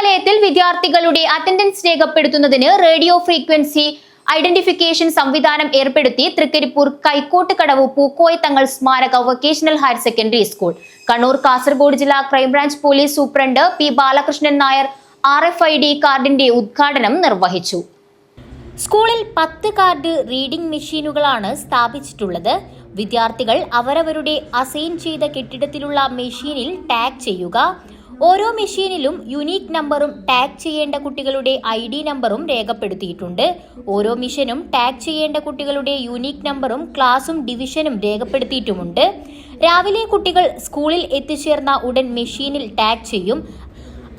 വിദ്യാലയത്തിൽ വിദ്യാർത്ഥികളുടെ അറ്റൻഡൻസ് രേഖപ്പെടുത്തുന്നതിന് റേഡിയോ ഫ്രീക്വൻസി ഐഡന്റിഫിക്കേഷൻ സംവിധാനം ഏർപ്പെടുത്തി തൃക്കരിപ്പൂർ കൈക്കോട്ടുകടവ് പൂക്കോയ തങ്ങൾ സ്മാരക vocational higher secondary school. Kannur Kasargod ജില്ലാ crime branch police superintendent P Balakrishnan Nair R F I D കാർഡിന്റെ ഉദ്ഘാടനം നിർവഹിച്ചു. സ്കൂളിൽ പത്ത് കാർഡ് റീഡിംഗ് മെഷീനുകളാണ് സ്ഥാപിച്ചിട്ടുള്ളത്. വിദ്യാർത്ഥികൾ അവരവരുടെ അസൈൻ ചെയ്ത കെട്ടിടത്തിലുള്ള മെഷീനിൽ ടാഗ് ചെയ്യുക ഓരോ മെഷീനിലും യുനീക്ക് നമ്പറും ടാഗ് ചെയ്യേണ്ട കുട്ടികളുടെ ഐ ഡി നമ്പറും രേഖപ്പെടുത്തിയിട്ടുണ്ട്. ഓരോ മിഷനും ടാഗ് ചെയ്യേണ്ട കുട്ടികളുടെ യുനീക്ക് നമ്പറും ക്ലാസും ഡിവിഷനും രേഖപ്പെടുത്തിയിട്ടുമുണ്ട്. രാവിലെ കുട്ടികൾ സ്കൂളിൽ എത്തിച്ചേർന്ന ഉടൻ മെഷീനിൽ ടാഗ് ചെയ്യും.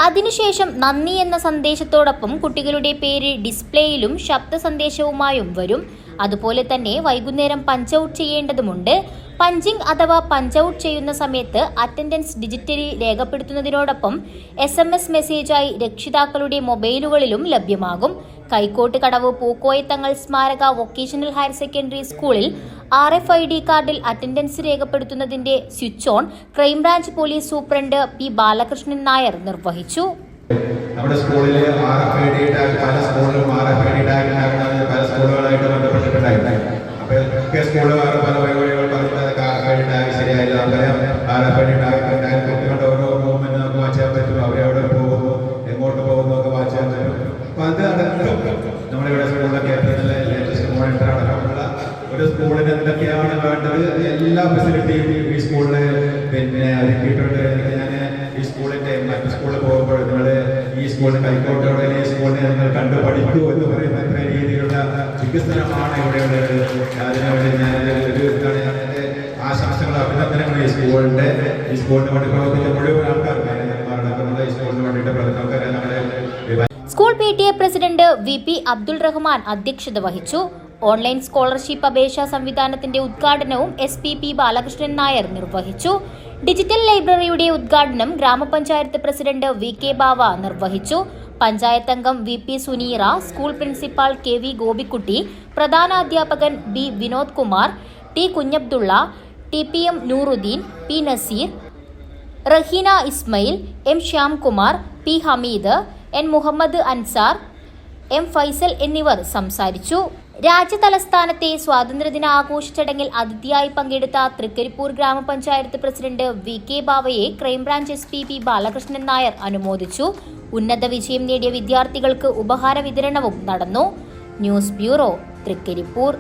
അതിനുശേഷം നന്ദി എന്ന സന്ദേശത്തോടൊപ്പം കുട്ടികളുടെ പേര് ഡിസ്പ്ലേയിലും ശബ്ദ സന്ദേശവുമായും വരും. അതുപോലെ തന്നെ വൈകുന്നേരം പഞ്ച് ഔട്ട് ചെയ്യേണ്ടതുമുണ്ട്. പഞ്ചിങ് അഥവാ പഞ്ച് ഔട്ട് ചെയ്യുന്ന സമയത്ത് അറ്റൻഡൻസ് ഡിജിറ്റലി രേഖപ്പെടുത്തുന്നതിനോടൊപ്പം എസ് എം എസ് മെസ്സേജായി രക്ഷിതാക്കളുടെ മൊബൈലുകളിലും ലഭ്യമാകും. കൈക്കോട്ട് കടവ് പൂക്കോയത്തങ്ങൾ സ്മാരക വൊക്കേഷണൽ ഹയർ സെക്കൻഡറി സ്കൂളിൽ ആർ എഫ് ഐ ഡി കാർഡിൽ attendance രേഖപ്പെടുത്തുന്നതിന്റെ switch on crime branch police superintendent P Balakrishnan Nair നിർവഹിച്ചു. നമ്മുടെ സ്കൂളിലെ R F I D tag പല സ്കൂളിലും R F I D tag പല സ്കൂളുകളായിട്ട് ബന്ധപ്പെട്ടിട്ടുണ്ടായിരുന്നു അപ്പോൾ സ്കൂളുകാർ R F I D tag tag കുട്ടികളുടെ ഓരോ മൂവ്മെന്റ് നമുക്ക് വാച്ച് ചെയ്യാൻ പറ്റും അവരെവിടെ പോകുന്നു എങ്ങോട്ട് പോകുന്നു ഒക്കെ വാച്ച് ചെയ്യാൻ പറ്റും. അപ്പോൾ അത് അടക്കം ലേറ്റസ്റ്റ് മോണിറ്റർ അടക്കമുള്ള ഒരു സ്കൂളിന് എന്തൊക്കെയാണ് വേണ്ടത്? എല്ലാ ഫെസിലിറ്റിയും ഈ സ്കൂളിൽ പിന്നെ ഒരുക്കിയിട്ടുണ്ട്. ഞാൻ ഈ സ്കൂളിന്റെ മറ്റു സ്കൂളിൽ പോകുമ്പോൾ നിങ്ങൾ ഈ സ്കൂളിന് കൈക്കോട്ടോടെ ഈ സ്കൂളിനെ നിങ്ങൾ കണ്ടു പഠിക്കൂ എന്ന് രീതിയിലുള്ള വികസനമാണ് ഇവിടെയുള്ളത്. അതിനുവേണ്ടി ഞാൻ ഒരു എന്റെ ആശംസകൾ അഭിനന്ദനങ്ങൾ ഈ സ്കൂളിന്റെ ഈ school P T A president V P Abdul Rahman അധ്യക്ഷത വഹിച്ചു. ഓൺലൈൻ സ്കോളർഷിപ്പ് അപേക്ഷാ സംവിധാനത്തിന്റെ ഉദ്ഘാടനവും S P P Balakrishnan Nair നിർവഹിച്ചു. ഡിജിറ്റൽ ലൈബ്രറിയുടെ ഉദ്ഘാടനം ഗ്രാമപഞ്ചായത്ത് പ്രസിഡന്റ് വി കെ ബാവ നിർവഹിച്ചു. പഞ്ചായത്ത് അംഗം V P Suneera school principal K V Gopikutty പ്രധാനാധ്യാപകൻ B Vinod Kumar T Kunhabdulla T P M Nooruddin P Naseer Raheena Ismail M Shyamkumar P Hameed N Muhammad Ansar M Faisal എന്നിവർ സംസാരിച്ചു. രാജ്യതലസ്ഥാനത്തെ സ്വാതന്ത്ര്യദിന ആഘോഷ ചടങ്ങിൽ അതിഥിയായി പങ്കെടുത്ത തൃക്കരിപ്പൂർ ഗ്രാമപഞ്ചായത്ത് president V K ബാവയെ crime branch S P P Balakrishnan Nair അനുമോദിച്ചു. ഉന്നത വിജയം നേടിയ വിദ്യാർത്ഥികൾക്ക് ഉപഹാര വിതരണവും നടന്നു. News bureau Thrikaripur.